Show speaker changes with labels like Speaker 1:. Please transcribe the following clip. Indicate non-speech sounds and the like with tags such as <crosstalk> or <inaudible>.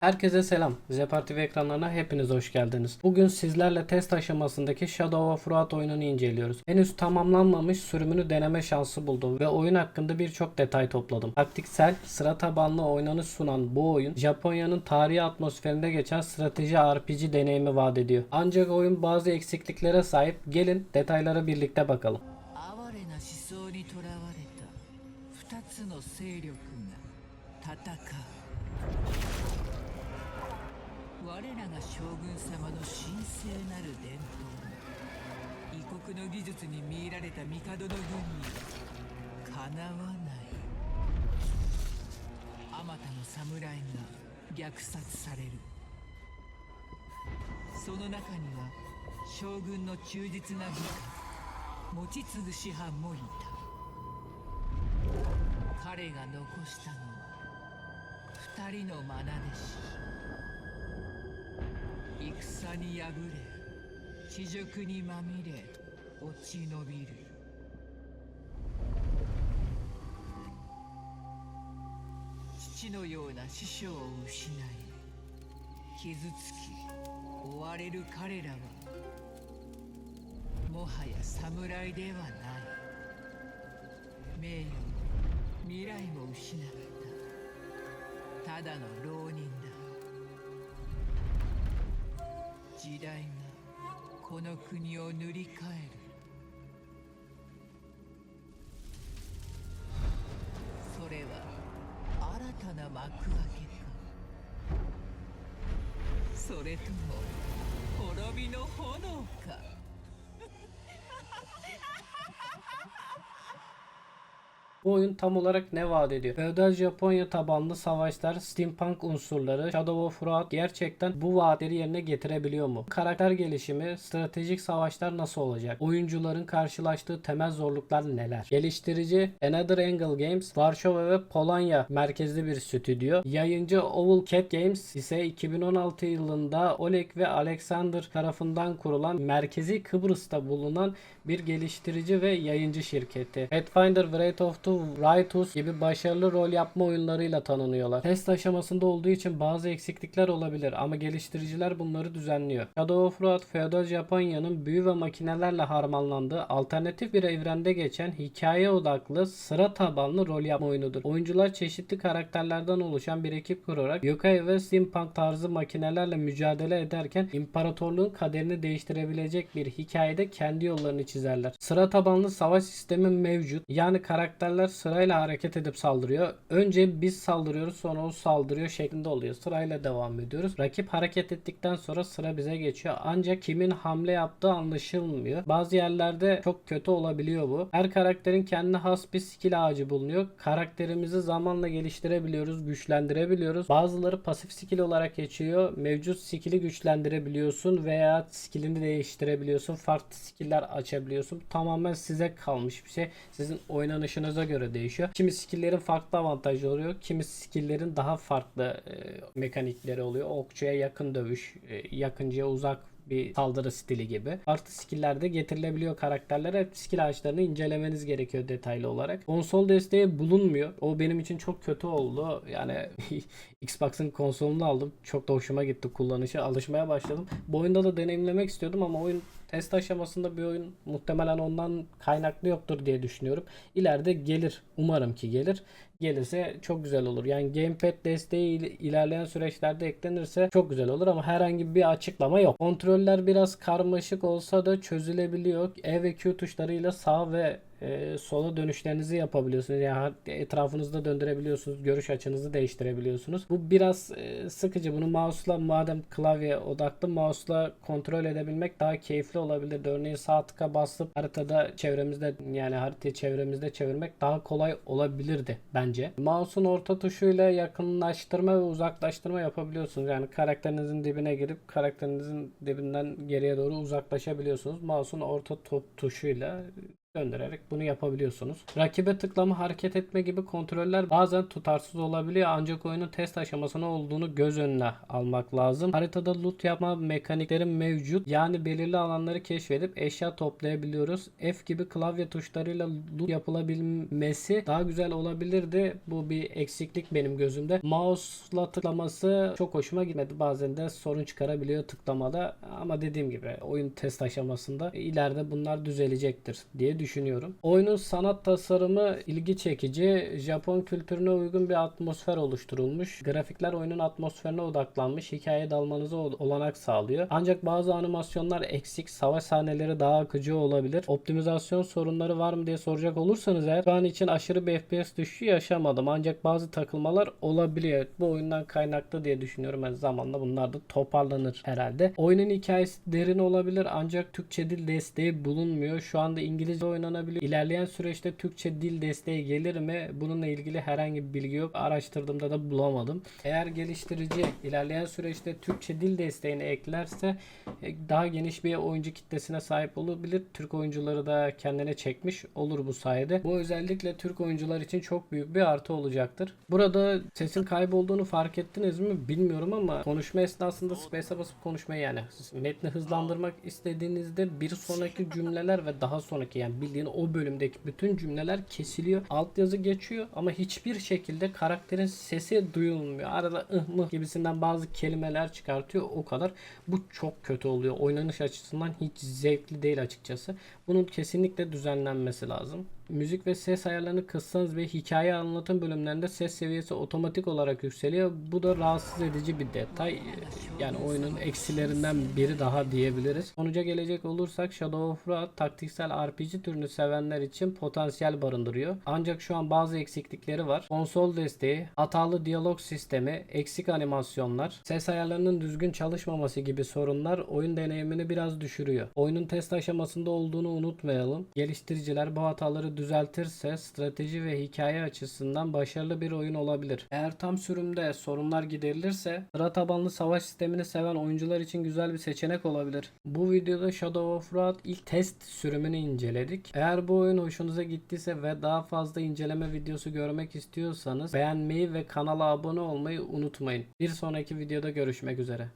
Speaker 1: Herkese selam. Zepar TV ekranlarına hepiniz hoş geldiniz. Bugün sizlerle test aşamasındaki Shadow of Wrath oyununu inceliyoruz. Henüz tamamlanmamış sürümünü deneme şansı buldum ve oyun hakkında birçok detay topladım. Taktiksel, sıra tabanlı oynanış sunan bu oyun, Japonya'nın tarihi atmosferinde geçen strateji RPG deneyimi vaat ediyor. Ancak oyun bazı eksikliklere sahip. Gelin detaylara birlikte bakalım.
Speaker 2: 哀れな思想にとらわれた二つの勢力が戦う 我らが将軍様の神聖なる伝統異国の技術に魅入られた帝の軍に。かなわないあまたの侍が虐殺されるその中には将軍の忠実な部下持ち継ぐ師範もいた彼が残したのは二人の愛弟子戦に敗れ地辱にまみれ落ち延びる。父のような師匠を失い傷つき追われる彼らはもはや侍ではない。名誉も未来も失った。ただの浪人。時代がこの国を塗り替える。それは新たな幕開けか。それとも滅びの炎
Speaker 1: Bu oyun tam olarak ne vaat ediyor? Feodal Japonya tabanlı savaşlar, steampunk unsurları, Shadow of Wrath gerçekten bu vaatleri yerine getirebiliyor mu? Karakter gelişimi, stratejik savaşlar nasıl olacak? Oyuncuların karşılaştığı temel zorluklar neler? Geliştirici Another Angle Games, Varşova ve Polonya merkezli bir stüdyo. Yayıncı Owl Cat Games ise 2016 yılında Oleg ve Alexander tarafından kurulan merkezi Kıbrıs'ta bulunan bir geliştirici ve yayıncı şirketi. Pathfinder, Wrath of the Righteous gibi başarılı rol yapma oyunlarıyla tanınıyorlar. Test aşamasında olduğu için bazı eksiklikler olabilir ama geliştiriciler bunları düzenliyor. Shadow of Wrath, Feodal Japonya'nın büyü ve makinelerle harmanlandığı alternatif bir evrende geçen hikaye odaklı sıra tabanlı rol yapma oyunudur. Oyuncular çeşitli karakterlerden oluşan bir ekip kurarak yokai ve steampunk tarzı makinelerle mücadele ederken imparatorluğun kaderini değiştirebilecek bir hikayede kendi yollarını çizerler. Sıra tabanlı savaş sistemi mevcut. Yani karakterler sırayla hareket edip saldırıyor. Önce biz saldırıyoruz sonra o saldırıyor şeklinde oluyor. Sırayla devam ediyoruz. Rakip hareket ettikten sonra sıra bize geçiyor. Ancak kimin hamle yaptığı anlaşılmıyor. Bazı yerlerde çok kötü olabiliyor bu. Her karakterin kendine has bir skill ağacı bulunuyor. Karakterimizi zamanla geliştirebiliyoruz, güçlendirebiliyoruz. Bazıları pasif skill olarak geçiyor. Mevcut skill'i güçlendirebiliyorsun veya skill'ini değiştirebiliyorsun. Farklı skill'ler açabiliyorsun. Tamamen size kalmış bir şey. Sizin oynanışınıza göre değişiyor. Kimi skill'lerin farklı avantajları oluyor. Kimi skill'lerin daha farklı e, mekanikleri oluyor. Okçuya yakın dövüş, e, yakıncıya uzak bir saldırı stili gibi. Farklı skill'ler de getirilebiliyor karakterlere. Skill ağaçlarını incelemeniz gerekiyor detaylı olarak. Konsol desteği bulunmuyor. O benim için çok kötü oldu. Yani <laughs> Xbox'ın konsolunu aldım. Çok da hoşuma gitti kullanışı. Alışmaya başladım. Bu oyunda da deneyimlemek istiyordum ama oyun test aşamasında bir oyun muhtemelen ondan kaynaklı yoktur diye düşünüyorum. İleride gelir. Umarım ki gelir. Gelirse çok güzel olur. Yani gamepad desteği il- ilerleyen süreçlerde eklenirse çok güzel olur ama herhangi bir açıklama yok. Kontroller biraz karmaşık olsa da çözülebiliyor. E ve Q tuşlarıyla sağ ve e, sola dönüşlerinizi yapabiliyorsunuz. Yani etrafınızda döndürebiliyorsunuz. Görüş açınızı değiştirebiliyorsunuz. Bu biraz e, sıkıcı. Bunu mouse'la madem klavye odaklı mouse'la kontrol edebilmek daha keyifli olabilir. Örneğin sağ tıka basıp haritada çevremizde yani haritayı çevremizde çevirmek daha kolay olabilirdi bence. Mouse'un orta tuşuyla yakınlaştırma ve uzaklaştırma yapabiliyorsunuz. Yani karakterinizin dibine girip karakterinizin dibinden geriye doğru uzaklaşabiliyorsunuz. Mouse'un orta top tuşuyla döndürerek bunu yapabiliyorsunuz. Rakibe tıklama, hareket etme gibi kontroller bazen tutarsız olabiliyor ancak oyunun test aşamasında olduğunu göz önüne almak lazım. Haritada loot yapma mekanikleri mevcut. Yani belirli alanları keşfedip eşya toplayabiliyoruz. F gibi klavye tuşlarıyla loot yapılabilmesi daha güzel olabilirdi. Bu bir eksiklik benim gözümde. Mouse'la tıklaması çok hoşuma gitmedi. Bazen de sorun çıkarabiliyor tıklamada. Ama dediğim gibi oyun test aşamasında ileride bunlar düzelecektir diye düşünüyorum. Oyunun sanat tasarımı ilgi çekici. Japon kültürüne uygun bir atmosfer oluşturulmuş. Grafikler oyunun atmosferine odaklanmış. Hikaye dalmanıza ol- olanak sağlıyor. Ancak bazı animasyonlar eksik. Savaş sahneleri daha akıcı olabilir. Optimizasyon sorunları var mı diye soracak olursanız eğer şu an için aşırı bir FPS düşüşü yaşamadım. Ancak bazı takılmalar olabiliyor. Bu oyundan kaynaklı diye düşünüyorum. Yani zamanla bunlar da toparlanır herhalde. Oyunun hikayesi derin olabilir ancak Türkçe dil desteği bulunmuyor. Şu anda İngilizce oynanabiliyor. İlerleyen süreçte Türkçe dil desteği gelir mi? Bununla ilgili herhangi bir bilgi yok. Araştırdığımda da bulamadım. Eğer geliştirici ilerleyen süreçte Türkçe dil desteğini eklerse e, daha geniş bir oyuncu kitlesine sahip olabilir. Türk oyuncuları da kendine çekmiş olur bu sayede. Bu özellikle Türk oyuncular için çok büyük bir artı olacaktır. Burada sesin kaybolduğunu fark ettiniz mi bilmiyorum ama konuşma esnasında space'e basıp konuşmayı yani metni hızlandırmak istediğinizde bir sonraki cümleler ve daha sonraki yani bildiğin o bölümdeki bütün cümleler kesiliyor. Altyazı geçiyor ama hiçbir şekilde karakterin sesi duyulmuyor. Arada ıh mıh gibisinden bazı kelimeler çıkartıyor o kadar. Bu çok kötü oluyor. Oynanış açısından hiç zevkli değil açıkçası. Bunun kesinlikle düzenlenmesi lazım. Müzik ve ses ayarlarını kıssanız ve hikaye anlatım bölümlerinde ses seviyesi otomatik olarak yükseliyor. Bu da rahatsız edici bir detay. Yani oyunun eksilerinden biri daha diyebiliriz. Sonuca gelecek olursak Shadow of War taktiksel RPG türünü sevenler için potansiyel barındırıyor. Ancak şu an bazı eksiklikleri var. Konsol desteği, hatalı diyalog sistemi, eksik animasyonlar, ses ayarlarının düzgün çalışmaması gibi sorunlar oyun deneyimini biraz düşürüyor. Oyunun test aşamasında olduğunu unutmayalım. Geliştiriciler bu hataları düzeltirse strateji ve hikaye açısından başarılı bir oyun olabilir. Eğer tam sürümde sorunlar giderilirse sıra tabanlı savaş sistemini seven oyuncular için güzel bir seçenek olabilir. Bu videoda Shadow of War ilk test sürümünü inceledik. Eğer bu oyun hoşunuza gittiyse ve daha fazla inceleme videosu görmek istiyorsanız beğenmeyi ve kanala abone olmayı unutmayın. Bir sonraki videoda görüşmek üzere.